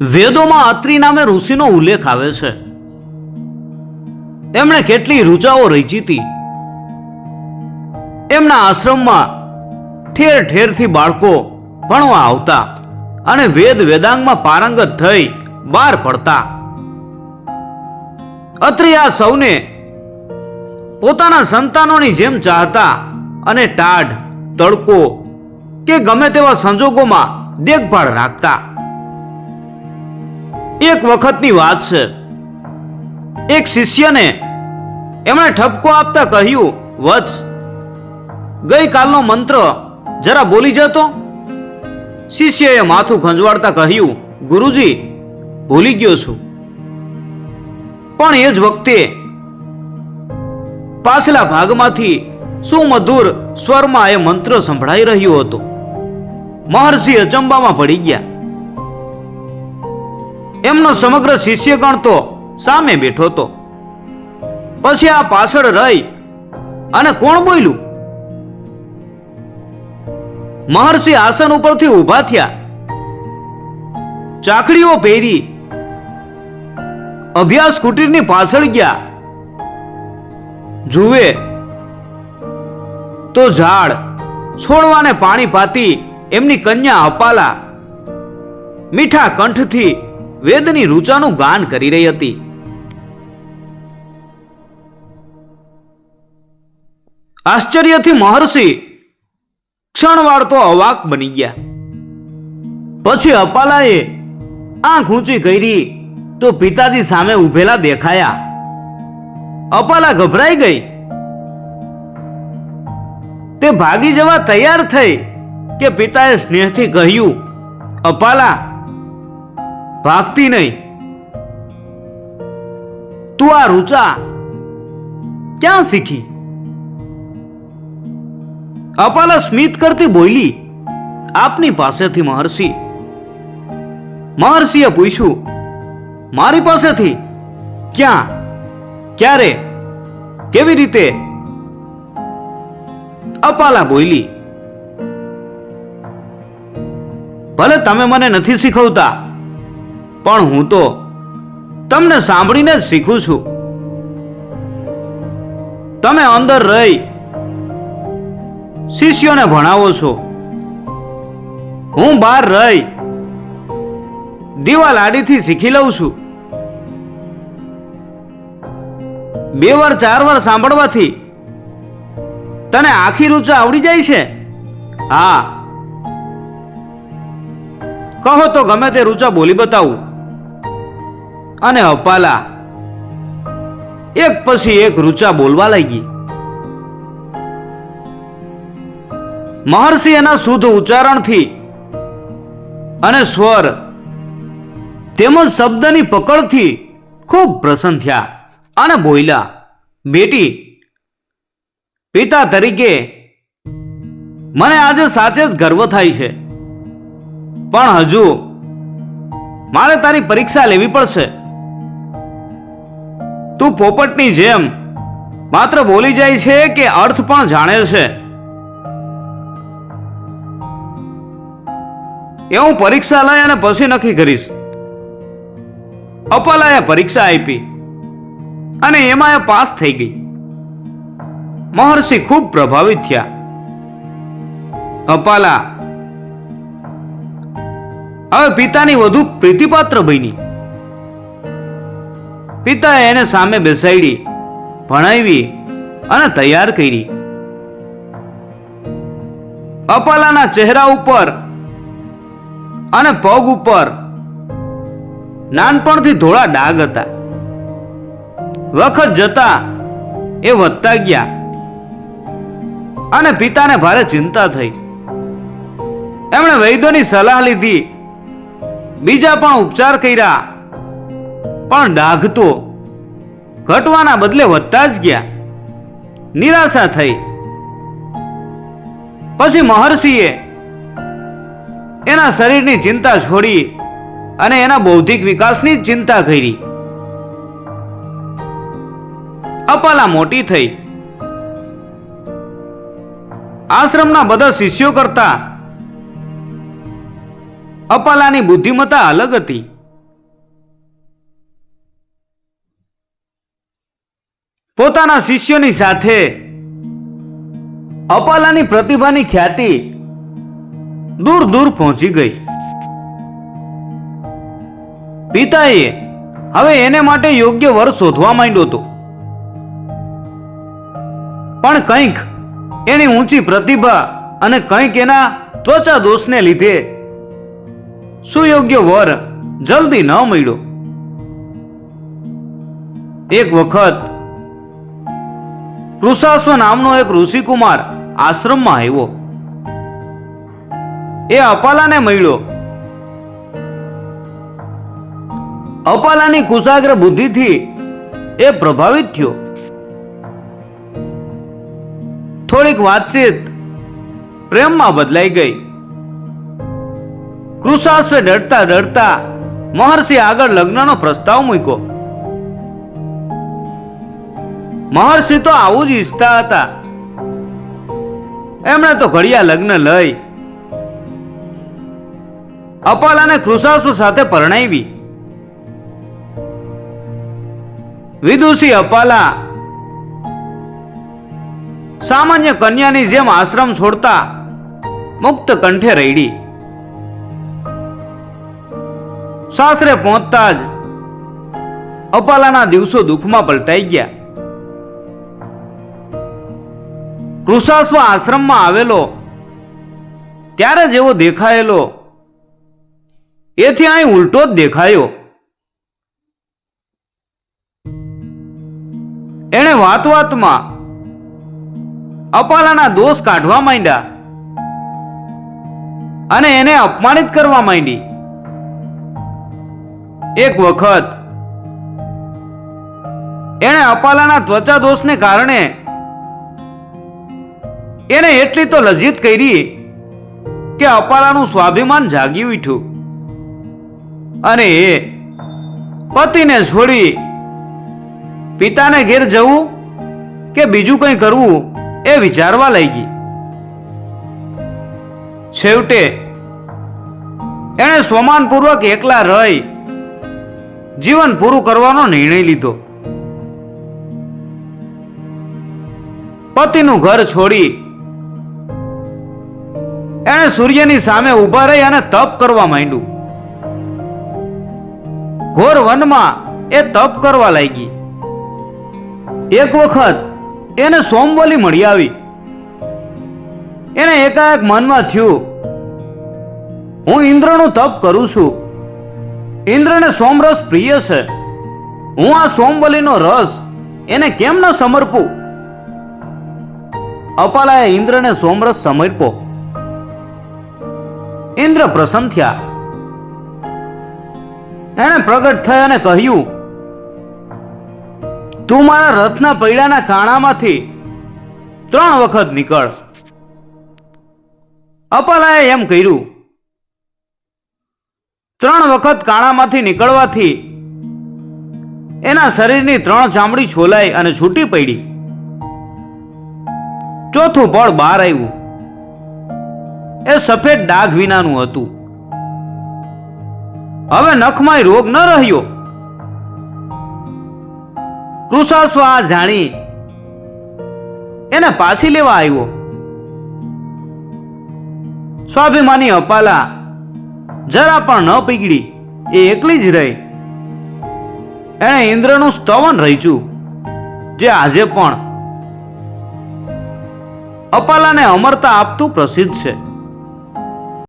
વેદોમાં અત્રિ નામે ઋષિનો ઉલ્લેખ આવે છે. એમણે કેટલી ઋચાઓ રચી હતી. એમના આશ્રમમાં ઠેર ઠેરથી બાળકો ભણવા આવતા અને વેદ વેદાંગમાં પારંગત થઈ બહાર પડતા. અત્રિ આ સૌને પોતાના સંતાનોની જેમ ચાહતા અને ટાઢ, તડકો કે ગમે તેવા સંજોગોમાં દેખભાળ રાખતા. એક વખતની વાત છે. એક શિષ્યને એમણે ઠપકો આપતા કહ્યું, વત્સ, ગઈકાલનો મંત્ર જરા બોલી જતો? શિષ્યએ માથું ખંજવાળતા કહ્યું, ગુરુજી, ભૂલી ગયો છું. પણ એ જ વખતે પાછલા ભાગમાંથી સુમધુર સ્વરમાં એ મંત્ર સંભળાઈ રહ્યો હતો. મહર્ષિ અચંબામાં પડી ગયા. એમનો સમગ્ર શિષ્યગણ તો સામે બેઠો હતો. પછી આ પાછળ રહી અને કોણ બોલ્યું? મહર્ષિ આસન ઉપરથી ઊભા થયા. ચાકડીઓ પહેરી અભ્યાસ કુટીરની પાછળ ગયા. જુએ તો ઝાડ છોડવાને પાણી પાતી એમની કન્યા અપાલા. મીઠા કંઠથી વેદની ઋચાનું ગાન કરી રહી હતી. આશ્ચર્યથી મહર્ષિ ક્ષણવાર તો અવાક બની ગયા. પછી અપાલાએ આંખ ઊંચી કરી તો પિતાજી સામે ઉભેલા દેખાયા. અપાલા ગભરાઈ ગઈ. તે ભાગી જવા તૈયાર થઈ કે પિતાએ સ્નેહથી કહ્યું, અપાલા ભાગતી નહીં. તું આ રૂચા ક્યાં શીખી? અપાલા સ્મિત કરતી બોલી આપની પાસેથી મહર્ષિ. મહર્ષિએ પૂછ્યું, મારી પાસેથી ક્યાં, ક્યારે, કેવી રીતે? અપાલા બોલી ભલે તમે મને નથી શીખવતા પણ હું તો તમને સાંભળીને જ શીખું છું. તમે અંદર રહી શિષ્યોને ભણાવો છો. હું બહાર રહી દીવા લાડીથી શીખી લઉં છું. બે વાર, ચાર વાર સાંભળવાથી તને આખી રૂચા આવડી જાય છે? હા. કહો તો ગમે તે રૂચા બોલી બતાવું. અને અપાલા. એક પછી એક રૂચા બોલવા લાગી. મહર્ષિ એના શુદ્ધ ઉચ્ચારણથી અને સ્વર તેમજ શબ્દની પકડથી ખૂબ પ્રસન્ન થયા અને બોલ્યા, બેટી, પિતા તરીકે મને આજે સાચે જ ગર્વ થાય છે. પણ હજુ મારે તારી પરીક્ષા લેવી પડશે. તું પોપટની જેમ માત્ર બોલી જાય છે કે અર્થ પણ જાણે છે. એ હું પરીક્ષા લઈ અને પછી નક્કી કરીશ. અપાલાએ પરીક્ષા આપી અને એમાં એ પાસ થઈ ગઈ. મહર્ષિ ખૂબ પ્રભાવિત થયા. અપાલા, હવે પિતાની વધુ પ્રીતિપાત્ર બની. પિતાએ એને સામે બેસાડી, ભણાવી અને તૈયાર કરી. અપાલાના ચહેરા ઉપર અને પગ ઉપર નાનપણથી ધોળા ડાઘ હતા. વખત જતા એ વધતા ગયા અને પિતાને ભારે ચિંતા થઈ. એમણે વૈદ્યોની સલાહ લીધી. બીજા પણ ઉપચાર કર્યા. પણ ડાઘ તો ઘટવાના બદલે વધતા જ ગયા. નિરાશા થઈ. પછી મહર્ષિએ એના શરીરની ચિંતા છોડી અને એના બૌદ્ધિક વિકાસની જ ચિંતા કરી. અપાલા મોટી થઈ. આશ્રમના બધા શિષ્યો કરતા અપાલાની બુદ્ધિમત્તા અલગ હતી. પોતાના શિષ્યોની સાથે અપાલાની પ્રતિભાની ખ્યાતિ દૂર દૂર પહોંચી ગઈ. પિતાએ હવે એને માટે યોગ્ય વર શોધવા માંડ્યો હતો. પણ કંઈક એની ઊંચી પ્રતિભા અને કંઈક એના ત્વચા દોષને લીધે સુયોગ્ય વર જલ્દી ન મળ્યો. એક વખત કૃષાશ્વ નામનો એક ઋષિકુમાર આશ્રમમાં આવ્યો. એ અપાલાને મળ્યો. અપાલાની કુશાગ્ર બુદ્ધિથી એ પ્રભાવિત થયો. થોડીક વાતચીત પ્રેમમાં બદલાઈ ગઈ. કૃષાશ્વે ડરતા ડરતા મહર્ષિ આગળ લગ્નનો પ્રસ્તાવ મૂક્યો. મહર્ષિ તો આવું જ ઈચ્છતા હતા. એમણે તો ઘડિયા લગ્ન લઈ અપાલાને કૃષાસુ સાથે પરણાવી. વિદુષી અપાલા સામાન્ય કન્યાની જેમ આશ્રમ છોડતા મુક્ત કંઠે રહીડી સાસરે પહોંચતા જ અપાલાના દિવસો દુઃખમાં પલટાઈ ગયા. કૃષાશ્વ આશ્રમમાં આવેલો, ત્યારે જેવો દેખાયેલો, એથી અહીં ઉલટો જ દેખાયો. એણે વાત વાતમાં અપાલાના દોષ કાઢવા માંડ્યા અને એને અપમાનિત કરવા માંડી. એક વખત એણે અપાલાના ત્વચા દોષને કારણે એને એટલી તો લજ્જિત કરી કે અપાલાનું સ્વાભિમાન જાગી ઉઠ્યું. અને એ પતિને છોડી પિતાને ઘેર જવું કે બીજું કંઈ કરવું એ વિચારવા લાગી. છેવટે એણે સ્વમાનપૂર્વક એકલા રહી જીવન પૂરું કરવાનો નિર્ણય લીધો. પતિનું ઘર છોડી એણે સૂર્યની સામે ઊભા રહી અને તપ કરવા માંડ્યું. ઘોર વનમાં એ તપ કરવા લાગી. એક વખત એને સોમવલી મળી આવી. એને એકાએક મનમાં થયું, હું ઇન્દ્રનું તપ કરું છું. ઇન્દ્રને સોમરસ પ્રિય છે. હું આ સોમવલીનો રસ એને કેમ ન સમર્પું? અપાલાએ ઇન્દ્રને સોમરસ સમર્પ્યો. ઇન્દ્ર પ્રસન્ન થયા. એણે પ્રગટ થઈ અને કહ્યું, તું મારા રથના પૈડાના કાણામાંથી ત્રણ વખત નીકળ. અપાલાએ એમ કર્યું, ત્રણ વખત કાણામાંથી નીકળવાથી એના શરીરની ત્રણ ચામડી છોલાઈ અને છૂટી પડી. ચોથું પળ બહાર આવ્યું. એ સફેદ ડાઘ વિનાનું હતું. હવે નખમાંય રોગ ન રહ્યો. કૃષાશ્વ આ જાણી એને પાછી લેવા આવ્યો. સ્વાભિમાની અપાલા જરા પણ ન પીગળી, એ એકલી જ રહી. એણે ઇન્દ્રનું સ્તવન રચ્યું, જે આજે પણ અપાલાને અમરતા આપતું પ્રસિદ્ધ છે.